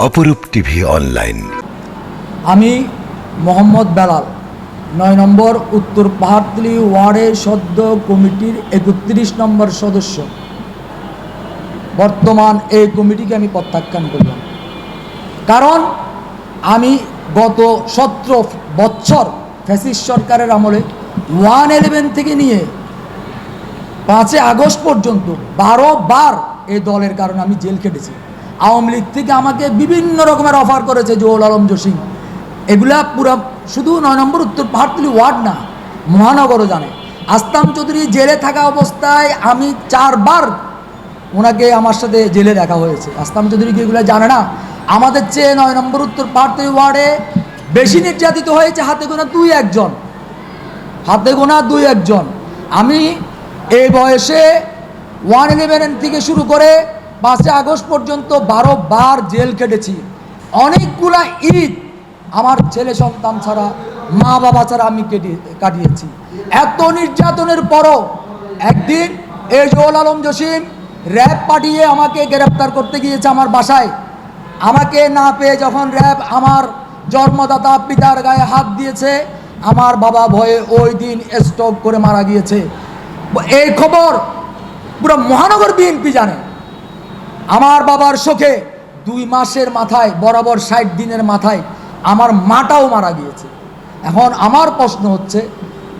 অপরূপ TV online. আমি মোহাম্মদ বেলাল, নয় নম্বর উত্তর পাহাড়তলি ওয়ার্ডের সদ্য কমিটির একত্রিশ নম্বর সদস্য। বর্তমান এই কমিটিকে আমি প্রত্যাখ্যান করলাম। কারণ আমি গত সতেরো বছর ফ্যাসিস সরকারের আমলে ওয়ান ইলেভেন থেকে নিয়ে পাঁচে আগস্ট পর্যন্ত বারো বার এই দলের কারণে আমি জেল কেটেছি আওয়ামী লীগ থেকে আমাকে বিভিন্ন রকমের অফার করেছে জোল আলম জসিম এগুলা পুরা শুধু নয় নম্বর উত্তর পাহাড়তলি ওয়ার্ড না, মহানগরও জানে। আস্তাম চৌধুরী জেলে থাকা অবস্থায় আমি চারবার ওনাকে আমার সাথে জেলে দেখা হয়েছে। আস্তাম চৌধুরী কি এগুলো জানে না? আমাদের চেয়ে নয় নম্বর উত্তর পাহাড়তলি ওয়ার্ডে বেশি নির্যাতিত হয়েছে হাতে গোনা দুই একজন। হাতে গোনা দুই একজন। আমি এই বয়সে ওয়ান ইলেভেন থেকে শুরু করে পাঁচই আগস্ট পর্যন্ত বারো বার জেল কেটেছি। অনেকগুলা ঈদ আমার ছেলে সন্তান ছাড়া, মা বাবা ছাড়া আমি কেটে, কাটিয়েছি। এত নির্যাতনের পরও একদিন জোল আলম জসিম র্যাব পাঠিয়ে আমাকে গ্রেপ্তার করতে গিয়েছে আমার বাসায়। আমাকে না পেয়ে যখন র্যাব আমার জন্মদাতা পিতার গায়ে হাত দিয়েছে, আমার বাবা ভয়ে ওই দিন স্ট্রোক করে মারা গিয়েছে। এই খবর পুরো মহানগর বিএনপি জানে। আমার বাবার শোকে দুই মাসের মাথায়, বরাবর ষাট দিনের মাথায় আমার মাটাও মারা গিয়েছে। এখন আমার প্রশ্ন হচ্ছে,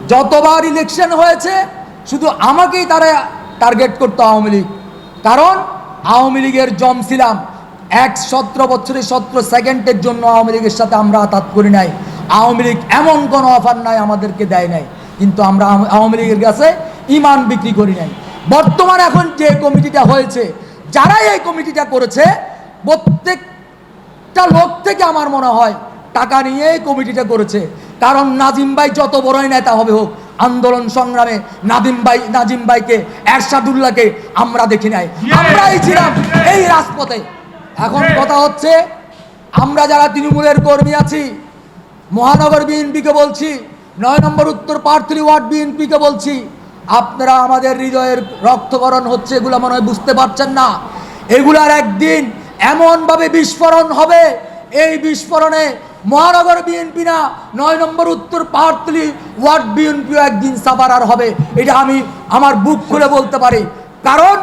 যতবার ইলেকশন হয়েছে, শুধু আমাকেই তারা টার্গেট করতো আওয়ামী লীগ। কারণ আওয়ামী লীগের জম ছিলাম। এক সতেরো বছরের সতেরো সেকেন্ডের জন্য আওয়ামী লীগের সাথে আমরা আতাত করি নাই। আওয়ামী লীগ এমন কোনো অফার নাই আমাদেরকে দেয় নাই। কিন্তু আমরা আওয়ামী লীগের কাছে ইমান বিক্রি করি নাই। বর্তমান এখন যে কমিটিটা হয়েছে যারা এই কমিটিটা করেছে প্রত্যেকটা লোক থেকে আমার মনে হয় টাকা নিয়ে এই কমিটিটা করেছে। কারণ নাজিম ভাই যত বড়ই নেতা হবে হোক আন্দোলন সংগ্রামে নাদিম ভাই নাজিম ভাইকে এরশাদুল্লাহকে আমরা দেখি নাই। আমরাই ছিলাম এই রাজপথে। এখন কথা হচ্ছে আমরা যারা তৃণমূলের কর্মী আছি মহানগর বিএনপিকে বলছি নয় নম্বর উত্তর পার্থী ওয়ার্ড বিএনপিকে বলছি আপনারা আমাদের হৃদয়ের রক্তকরণ হচ্ছে, এগুলো মনে হয় বুঝতে পারছেন না। এগুলার একদিন এমনভাবে বিস্ফোরণ হবে, এই বিস্ফোরণে মহানগর বিএনপি না, নয় নম্বর উত্তর পাহাড়তলি ওয়ার্ড বিএনপিও একদিন সাবারার হবে। এটা আমি আমার বুক খুলে বলতে পারি। কারণ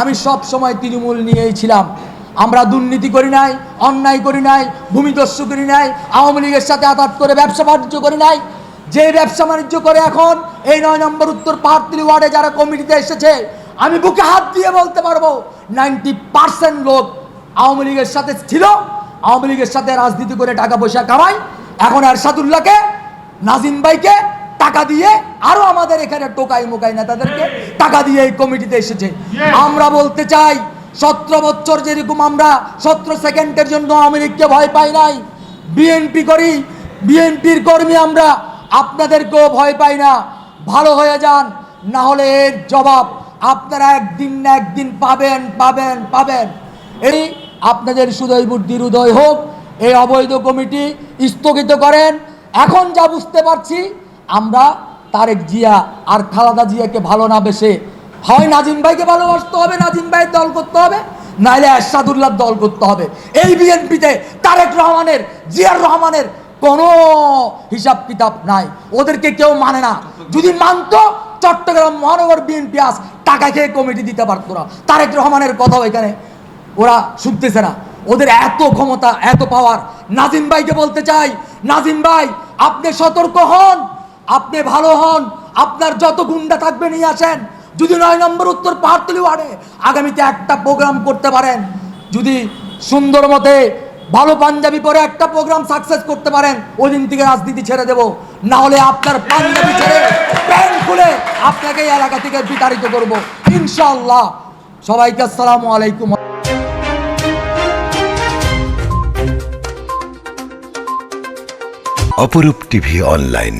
আমি সব সময় তৃণমূল নিয়েই ছিলাম। আমরা দুর্নীতি করি নাই, অন্যায় করি নাই ভূমিদস্যু করি নাই, আওয়ামী লীগের সাথে আঘাত করে ব্যবসা বাণিজ্য করি নাই যে ব্যবসা বাণিজ্য করে এখন এই নয় নম্বর উত্তর পাহাড়তলি ওয়ার্ডে যারা কমিটিতে এসেছে আমি বুকে হাত দিয়ে বলতে পারব নাইনটি পার্সেন্ট লোক আওয়ামী লীগের সাথে ছিল আওয়ামী লীগের সাথে রাজনীতি করে টাকা পয়সা কামাই এখন এরশাদুল্লাহকে নাজিম ভাইকে টাকা দিয়ে আরও আমাদের এখানে টোকাই মোকাই নেতাদেরকে টাকা দিয়ে এই কমিটিতে এসেছে। আমরা বলতে চাই সতেরো বছর যেরকম আমরা সতেরো সেকেন্ডের জন্য আওয়ামী লীগকে ভয় পাই নাই বিএনপি করি বিএনপির কর্মী আমরা আপনাদেরকেও ভয় পাই না। ভালো হয়ে যান, না হলে এর জবাব আপনারা একদিন না একদিন পাবেন পাবেন পাবেন। এই আপনাদের সুদয় বুদ্ধির উদয় হোক, এই অবৈধ কমিটি স্থগিত করেন। এখন যা বুঝতে পারছি, আমরা তারেক জিয়া আর খালাদা জিয়াকে ভালো না বেসে, হয় নাজিম ভাইকে ভালোবাসতে হবে, নাজিম ভাইয়ের দল করতে হবে, নাইলে এরশাদুল্লাহর দল করতে হবে। এই বিএনপিতে তারেক রহমানের, জিয়ার রহমানের কোনো হিসাব কিতাব নাই। ওদেরকে কেউ মানে না। যদি মানতো, চট্টগ্রাম মহানগর বিএনপি আস টাকা খেয়ে কমিটি দিতে পারতো না। তারেক রহমানের কথাও এখানে ওরা শুনতেছে না। ওদের এত ক্ষমতা, এত পাওয়ার নাজিম ভাইকে বলতে চাই, নাজিম ভাই, আপনি সতর্ক হন, আপনি ভালো হন, আপনার যত গুন্ডা থাকবে নিয়ে আসেন। যদি নয় নম্বর উত্তর পাহাড়তলি ওয়ার্ডে আগামীতে একটা প্রোগ্রাম করতে পারেন। যদি সুন্দর মতে ভালো পাঞ্জাবি পরে একটা প্রোগ্রাম সাকসেস করতে পারেন ওই দিন থেকে রাজনীতি ছেড়ে দেব। না হলে আপনার পাঞ্জাবি ছেড়ে প্যান্ট খুলে আপনাকে এই এলাকা থেকে বিতাড়িত করব। ইনশাল্লাহ সবাইকে আসসালামু আলাইকুম। অপরূপ টিভি অনলাইন।